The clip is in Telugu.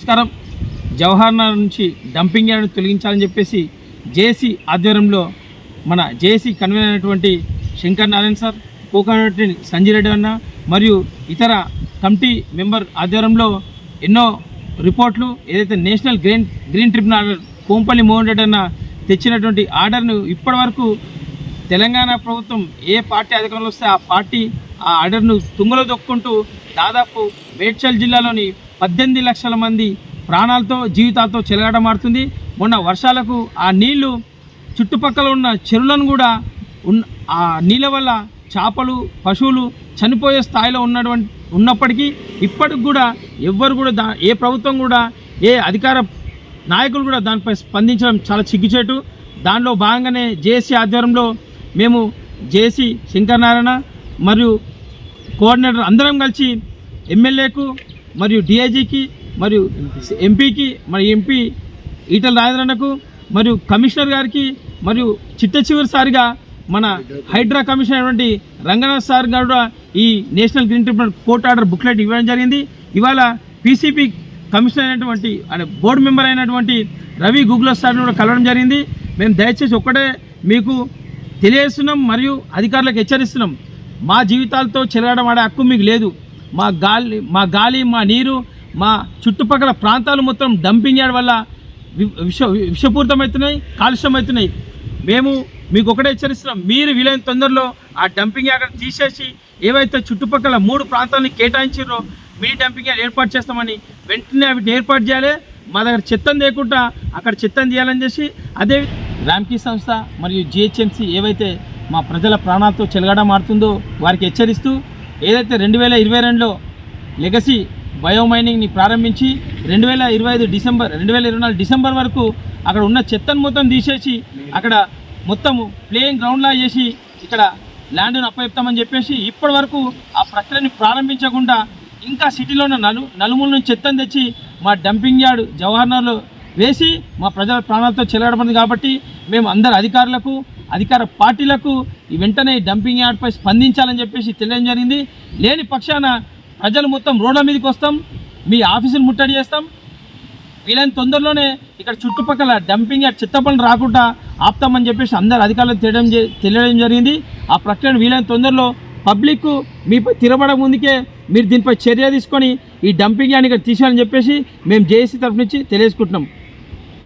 నమస్కారం. జవహర్ నగర్ నుంచి డంపింగ్ యార్డ్ను తొలగించాలని చెప్పేసి జేసీ ఆధ్వర్యంలో మన జేసీ కన్వీనర్ అయినటువంటి శంకర్ నారాయణ సార్ కోకానటి సంజయ్ రెడ్డి అన్న మరియు ఇతర కమిటీ మెంబర్ ఆధ్వర్యంలో ఎన్నో రిపోర్ట్లు ఏదైతే national green green tribunal order Kompalli Mohan Reddy అన్న తెచ్చినటువంటి ఆర్డర్ను ఇప్పటివరకు తెలంగాణ ప్రభుత్వం ఏ పార్టీ అధికారంలో వస్తే ఆ పార్టీ ఆ ఆర్డర్ను తుంగలో దొక్కుంటూ దాదాపు మేడ్చల్ జిల్లాలోని పద్దెనిమిది లక్షల మంది ప్రాణాలతో జీవితాలతో చెలగాటమాడుతుంది మొన్న వర్షాలకు ఆ నీళ్ళు చుట్టుపక్కల ఉన్న చెరువులను కూడా ఉన్న ఆ నీళ్ళ వల్ల చేపలు పశువులు చనిపోయే స్థాయిలో ఉన్నటువంటి ఉన్నప్పటికీ ఇప్పటికి కూడా ఎవ్వరు కూడా దా ఏ ప్రభుత్వం కూడా ఏ అధికార నాయకులు కూడా దానిపై స్పందించడం చాలా చిగ్గుచేటు. దానిలో భాగంగానే జేసీ ఆధ్వర్యంలో మేము జేసీ శంకరనారాయణ మరియు కోఆర్డినేటర్ అందరం కలిసి ఎమ్మెల్యేకు మరియు డిఐజీకి మరియు ఎంపీకి మరి ఎంపీ ఈటల రాజేంద్రన్నకు మరియు కమిషనర్ గారికి మరియు చిట్ట చివరిసారిగా మన హైడ్రా కమిషనర్ అయినటువంటి రంగనాథ్ సార్ గారు కూడా ఈ national green tribunal court order booklet ఇవ్వడం జరిగింది. ఇవాళ పీసీపీ కమిషనర్ అయినటువంటి అనే బోర్డు మెంబర్ అయినటువంటి రవి గూగుల్ సార్ని కూడా కలవడం జరిగింది. మేము దయచేసి ఒక్కటే మీకు తెలియజేస్తున్నాం మరియు అధికారులకు హెచ్చరిస్తున్నాం. మా జీవితాలతో చెలగడం ఆడే హక్కు మీకు లేదు. మా గాలి మా గాలి మా నీరు మా చుట్టుపక్కల ప్రాంతాలు మొత్తం డంపింగ్ యార్డ్ వల్ల వి- విష విషపూరితమవుతున్నాయి కాలుష్యమవుతున్నాయి. మేము మీకు ఒకటే హెచ్చరిస్తున్నాం. మీరు వీలైన తొందరలో ఆ డంపింగ్ యార్డ్ తీసేసి ఏవైతే చుట్టుపక్కల మూడు ప్రాంతాలను కేటాయించారో మినీ డంపింగ్ యార్డ్ ఏర్పాటు చేస్తామని వెంటనే వీటిని ఏర్పాటు చేయాలి. మా దగ్గర చెత్తను లేకుండా అక్కడ చెత్తను తీయాలని చేసి అదే రామ్కీ సంస్థ మరియు జిహెచ్ఎంసీ ఏవైతే మా ప్రజల ప్రాణాలతో చెలగడం మారుతుందో వారికి హెచ్చరిస్తూ ఏదైతే రెండు వేల ఇరవై రెండులో లెగసీ బయోమైనింగ్ని ప్రారంభించి రెండు వేల ఇరవై ఐదు డిసెంబర్ రెండు వేల ఇరవై నాలుగు డిసెంబర్ వరకు అక్కడ ఉన్న చెత్తను మొత్తం తీసేసి అక్కడ మొత్తము ప్లేయింగ్ గ్రౌండ్లా చేసి ఇక్కడ ల్యాండ్ను అప్పచెప్తామని చెప్పేసి ఇప్పటి వరకు ఆ ప్రక్రియని ప్రారంభించకుండా ఇంకా సిటీలో ఉన్న నలు నలుమూల నుంచి చెత్తను తెచ్చి మా డంపింగ్ యార్డ్ జవహర్నర్లో వేసి మా ప్రజల ప్రాణాలతో చెలగడబడింది కాబట్టి మేము అందరు అధికారులకు అధికార పార్టీలకు ఈ వెంటనే డంపింగ్ యార్డ్పై స్పందించాలని చెప్పేసి తెలియడం జరిగింది. లేని పక్షాన ప్రజలు మొత్తం రోడ్ల మీదకి వస్తాం. మీ ఆఫీసులు ముట్టడి చేస్తాం. వీలైన తొందరలోనే ఇక్కడ చుట్టుపక్కల డంపింగ్ యార్డ్ చెత్త పనులు రాకుండా ఆపుతామని చెప్పేసి అందరు అధికారులకు తెలియడం తెలియడం జరిగింది. ఆ ప్రక్రియను వీలైన తొందరలో పబ్లిక్ మీపై తిరబడ ముందుకే మీరు దీనిపై చర్య తీసుకొని ఈ డంపింగ్ యార్డ్ ఇక్కడ తీసేయాలని చెప్పేసి మేము జేఏసీ తరఫు నుంచి తెలియజేసుకుంటున్నాం.